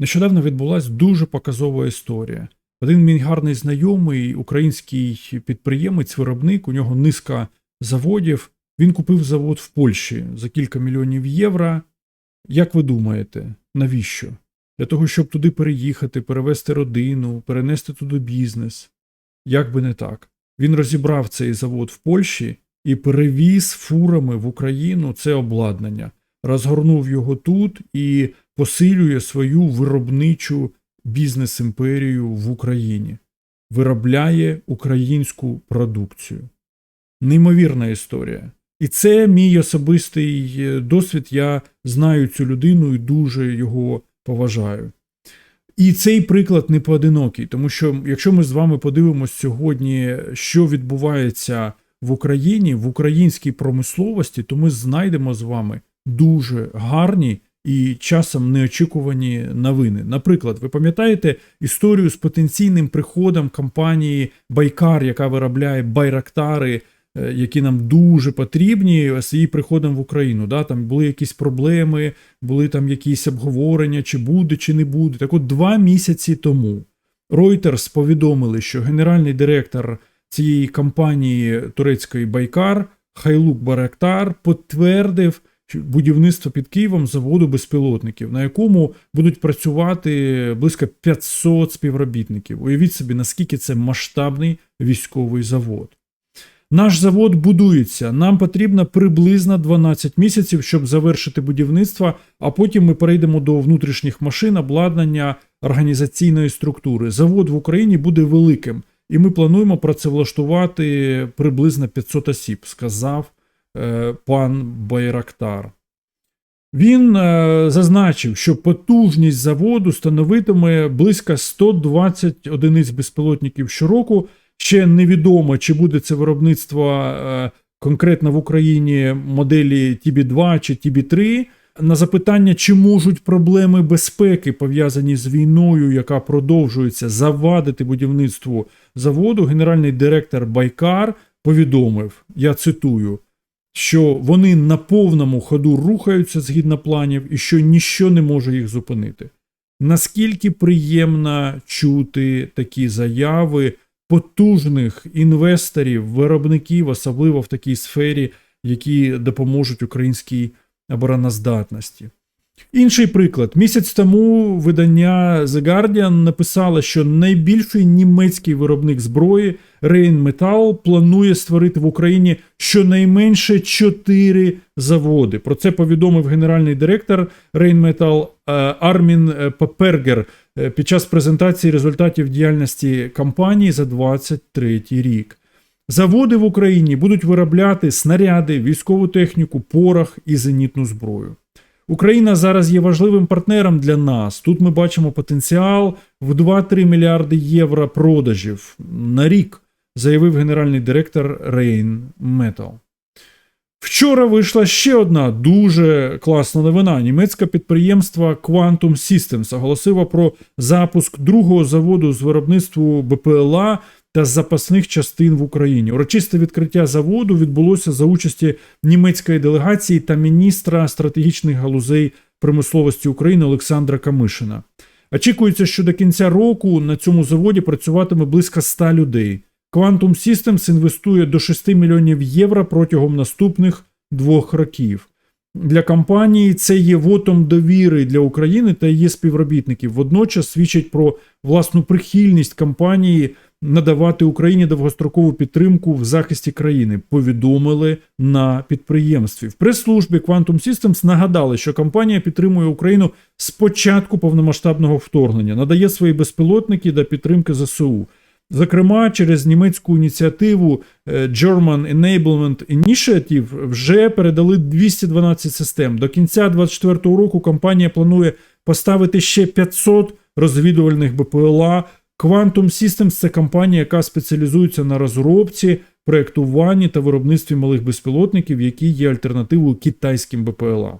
Нещодавно відбулася дуже показова історія. Один мій гарний знайомий, український підприємець-виробник, у нього низка заводів. Він купив завод в Польщі за кілька мільйонів євро. Як ви думаєте, навіщо? Для того, щоб туди переїхати, перевезти родину, перенести туди бізнес. Як би не так. Він розібрав цей завод в Польщі і перевіз фурами в Україну це обладнання, розгорнув його тут і посилює свою виробничу бізнес-імперію в Україні, виробляє українську продукцію. Неймовірна історія. І це мій особистий е, досвід. Я знаю цю людину і дуже його поважаю. І цей приклад не поодинокий, тому що якщо ми з вами подивимося сьогодні, що відбувається в Україні, в українській промисловості, то ми знайдемо з вами дуже гарні і часом неочікувані новини. Наприклад, ви пам'ятаєте історію з потенційним приходом компанії Байкар, яка виробляє байрактари, е, які нам дуже потрібні з її приходом в Україну. Да? Там були якісь проблеми, були там якісь обговорення, чи буде, чи не буде. Так от два місяці тому Reuters повідомили, що генеральний директор цієї компанії турецької Байкар Хайлук Барактар підтвердив будівництво під Києвом заводу безпілотників, на якому будуть працювати близько 500 співробітників. Уявіть собі, наскільки це масштабний військовий завод. Наш завод будується. Нам потрібно приблизно 12 місяців, щоб завершити будівництво, а потім ми перейдемо до внутрішніх машин, обладнання організаційної структури. Завод в Україні буде великим, і ми плануємо працевлаштувати приблизно 500 осіб, сказав пан Байрактар. Він е, зазначив, що потужність заводу становитиме близько 120 одиниць безпілотників щороку. Ще невідомо, чи буде це виробництво е, конкретно в Україні моделі TB2 чи TB3. На запитання, чи можуть проблеми безпеки, пов'язані з війною, яка продовжується, завадити будівництву заводу, генеральний директор Байкар повідомив: я цитую, що вони на повному ходу рухаються згідно планів і що ніщо не може їх зупинити. Наскільки приємно чути такі заяви потужних інвесторів, виробників, особливо в такій сфері, які допоможуть українській обороноздатності. Інший приклад. Місяць тому видання The Guardian написало, що найбільший німецький виробник зброї Rheinmetall планує створити в Україні щонайменше 4 заводи. Про це повідомив генеральний директор Rheinmetall е, Армін е, Папергер е, під час презентації результатів діяльності компанії за 2023 рік. Заводи в Україні будуть виробляти снаряди, військову техніку, порох і зенітну зброю. Україна зараз є важливим партнером для нас. Тут ми бачимо потенціал в 2-3 мільярди євро продажів на рік, заявив генеральний директор Rain Metal. Вчора вийшла ще одна дуже класна новина. Німецьке підприємство Quantum Systems оголосило про запуск другого заводу з виробництва БПЛА та запасних частин в Україні. Урочисте відкриття заводу відбулося за участі німецької делегації та міністра стратегічних галузей промисловості України Олександра Камишина. Очікується, що до кінця року на цьому заводі працюватиме близько 100 людей. Quantum Systems інвестує до 6 мільйонів євро протягом наступних двох років. Для компанії це є вотом довіри для України та її співробітників. Водночас свідчить про власну прихильність компанії надавати Україні довгострокову підтримку в захисті країни. Повідомили на підприємстві. В прес-службі Quantum Systems нагадали, що компанія підтримує Україну з початку повномасштабного вторгнення, надає свої безпілотники для підтримки ЗСУ. Зокрема, через німецьку ініціативу е, German Enablement Initiative вже передали 212 систем. До кінця 2024 року компанія планує поставити ще 500 розвідувальних БПЛА. Quantum Systems – це компанія, яка спеціалізується на розробці, проєктуванні та виробництві малих безпілотників, які є альтернативою китайським БПЛА.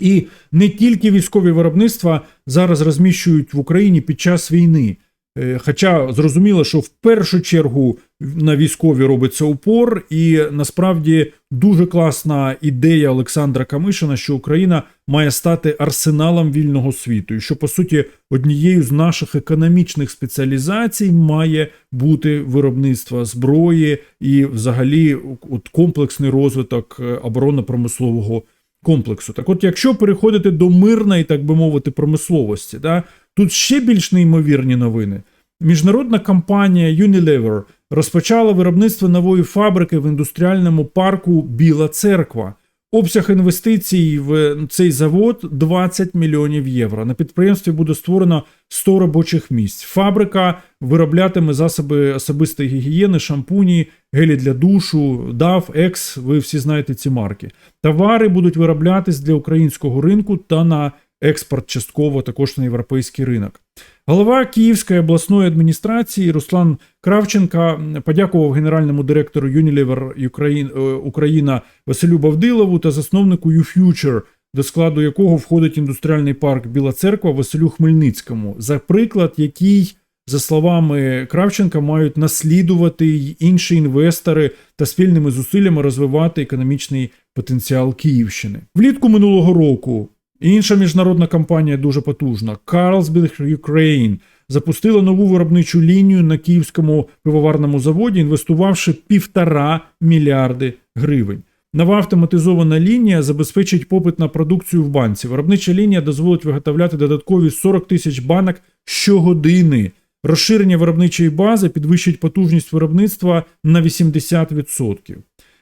І не тільки військові виробництва зараз розміщують в Україні під час війни. Е, Хоча зрозуміло, що в першу чергу на військові робиться упор, і насправді дуже класна ідея Олександра Камишина, що Україна має стати арсеналом вільного світу, і що по суті однією з наших економічних спеціалізацій має бути виробництво зброї і, взагалі, от комплексний розвиток е, оборонно-промислового комплексу. Так, от, якщо переходити до мирної, так би мовити, промисловості, да, тут ще більш неймовірні новини. Міжнародна компанія Unilever розпочала виробництво нової фабрики в індустріальному парку Біла Церква. Обсяг інвестицій в цей завод 20 мільйонів євро. На підприємстві буде створено 100 робочих місць. Фабрика вироблятиме засоби особистої гігієни, шампуні, гелі для душу, DAF, Екс. Ви всі знаєте ці марки. Товари будуть вироблятись для українського ринку та на експорт частково також на європейський ринок. Голова Київської обласної адміністрації Руслан Кравченка подякував генеральному директору Unilever е, Україна Василю Бавдилову та засновнику YouFuture, до складу якого входить індустріальний парк Біла Церква Василю Хмельницькому, за приклад, який, за словами Кравченка, мають наслідувати й інші інвестори та спільними зусиллями розвивати економічний потенціал Київщини. Влітку минулого року Інша міжнародна компанія дуже потужна Carlsberg Ukraine запустила нову виробничу лінію на київському пивоварному заводі, інвестувавши півтора мільярди гривень. Нова автоматизована лінія забезпечить попит на продукцію в банці. Виробнича лінія дозволить виготовляти додаткові 40 тисяч банок щогодини. Розширення виробничої бази підвищить потужність виробництва на 80%.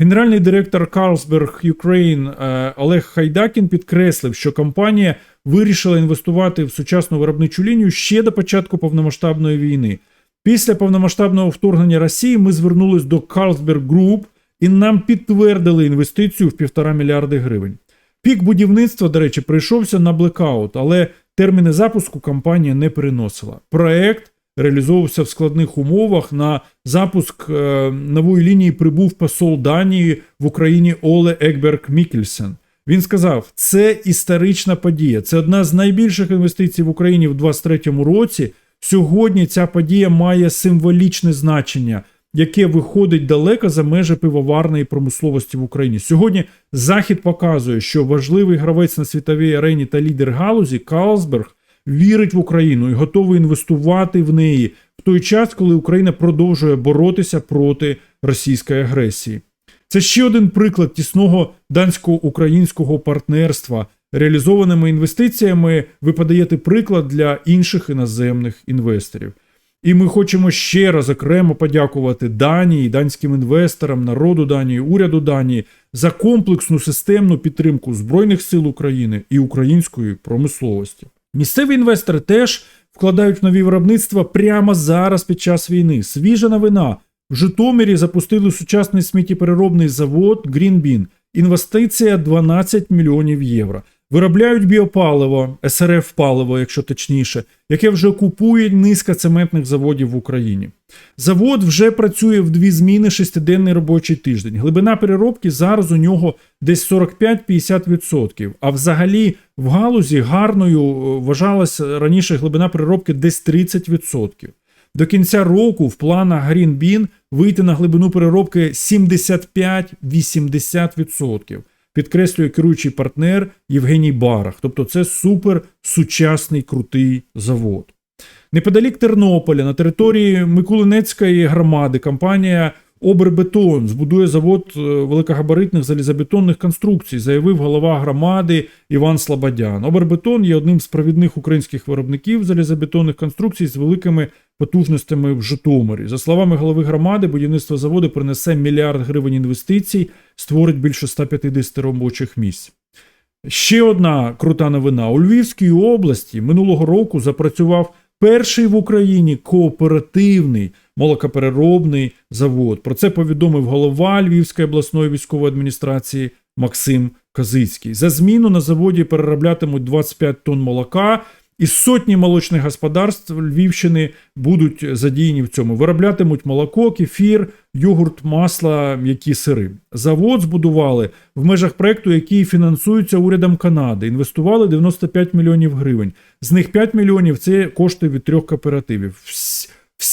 Генеральний директор Carlsberg Ukraine е, Олег Хайдакін підкреслив, що компанія вирішила інвестувати в сучасну виробничу лінію ще до початку повномасштабної війни. Після повномасштабного вторгнення Росії ми звернулись до Carlsberg Group і нам підтвердили інвестицію в півтора мільярди гривень. Пік будівництва, до речі, прийшовся на блекаут, але терміни запуску компанія не переносила. Проект реалізовувався в складних умовах. На запуск е, нової лінії прибув посол Данії в Україні Оле Екберг Мікельсен. Він сказав: це історична подія. Це одна з найбільших інвестицій в Україні в 2023 році. Сьогодні ця подія має символічне значення, яке виходить далеко за межі пивоварної промисловості в Україні. Сьогодні Захід показує, що важливий гравець на світовій арені та лідер галузі Карлсберг вірить в Україну і готовий інвестувати в неї в той час, коли Україна продовжує боротися проти російської агресії. Це ще один приклад тісного дансько-українського партнерства. Реалізованими інвестиціями ви подаєте приклад для інших іноземних інвесторів. І ми хочемо ще раз окремо подякувати Данії, данським інвесторам, народу Данії, уряду Данії за комплексну системну підтримку Збройних сил України і української промисловості. Місцеві інвестори теж вкладають в нові виробництва прямо зараз під час війни. Свіжа новина. В Житомирі запустили сучасний сміттєпереробний завод Greenbean. Інвестиція 12 мільйонів євро. Виробляють біопаливо, СРФ паливо, якщо точніше, яке вже купує низка цементних заводів в Україні. Завод вже працює в дві зміни шестиденний робочий тиждень. Глибина переробки зараз у нього десь 45-50%. А взагалі в галузі гарною е, вважалася раніше глибина переробки десь 30%. До кінця року в планах Greenbean вийти на глибину переробки 75-80%. Підкреслює керуючий партнер Євгеній Барах. Тобто це супер сучасний крутий завод. Неподалік Тернополя на території Микулинецької громади компанія Обербетон збудує завод е, великогабаритних залізобетонних конструкцій, заявив голова громади Іван Слободян. Обербетон є одним з провідних українських виробників залізобетонних конструкцій з великими потужностями в Житомирі. За словами голови громади, будівництво заводу принесе мільярд гривень інвестицій, створить більше 150 робочих місць. Ще одна крута новина: у Львівській області минулого року запрацював перший в Україні кооперативний молокопереробний завод. Про це повідомив голова Львівської обласної військової адміністрації Максим Козицький. За зміну на заводі перероблятимуть 25 тонн молока. І сотні молочних господарств Львівщини будуть задіяні в цьому. Вироблятимуть молоко, кефір, йогурт, масло, м'які сири. Завод збудували в межах проекту, який фінансується урядом Канади. Інвестували 95 мільйонів гривень. З них 5 мільйонів це кошти від трьох кооперативів.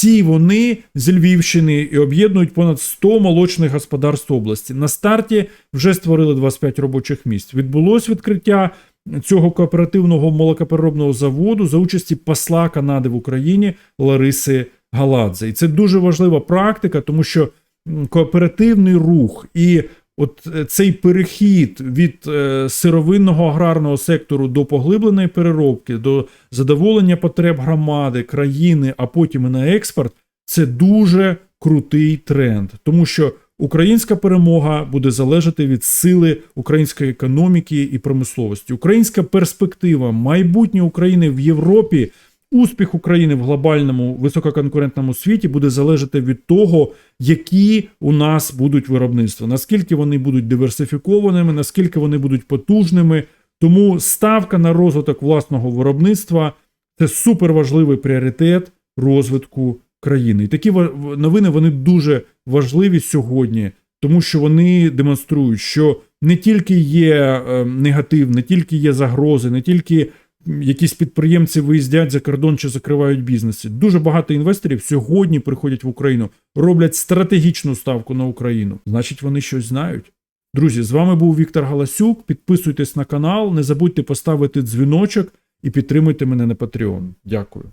Вс- Всі вони з Львівщини і об'єднують понад 100 молочних господарств області. На старті вже створили 25 робочих місць. Відбулось відкриття цього кооперативного молокопереробного заводу за участі посла Канади в Україні Лариси Галадзе. І це дуже важлива практика, тому що кооперативний рух і от е, цей перехід від е, сировинного аграрного сектору до поглибленої переробки, до задоволення потреб громади, країни, а потім і на експорт, це дуже крутий тренд, тому що українська перемога буде залежати від сили української економіки і промисловості. Українська перспектива, майбутнє України в Європі. Успіх України в глобальному висококонкурентному світі буде залежати від того, які у нас будуть виробництва, наскільки вони будуть диверсифікованими, наскільки вони будуть потужними. Тому ставка на розвиток власного виробництва це суперважливий пріоритет розвитку країни. І такі новини вони дуже важливі сьогодні, тому що вони демонструють, що не тільки є е, негатив, не тільки є загрози, не тільки якісь підприємці виїздять за кордон чи закривають бізнеси. Дуже багато інвесторів сьогодні приходять в Україну, роблять стратегічну ставку на Україну. Значить, вони щось знають. Друзі, з вами був Віктор Галасюк. Підписуйтесь на канал, не забудьте поставити дзвіночок і підтримуйте мене на Patreon. Дякую.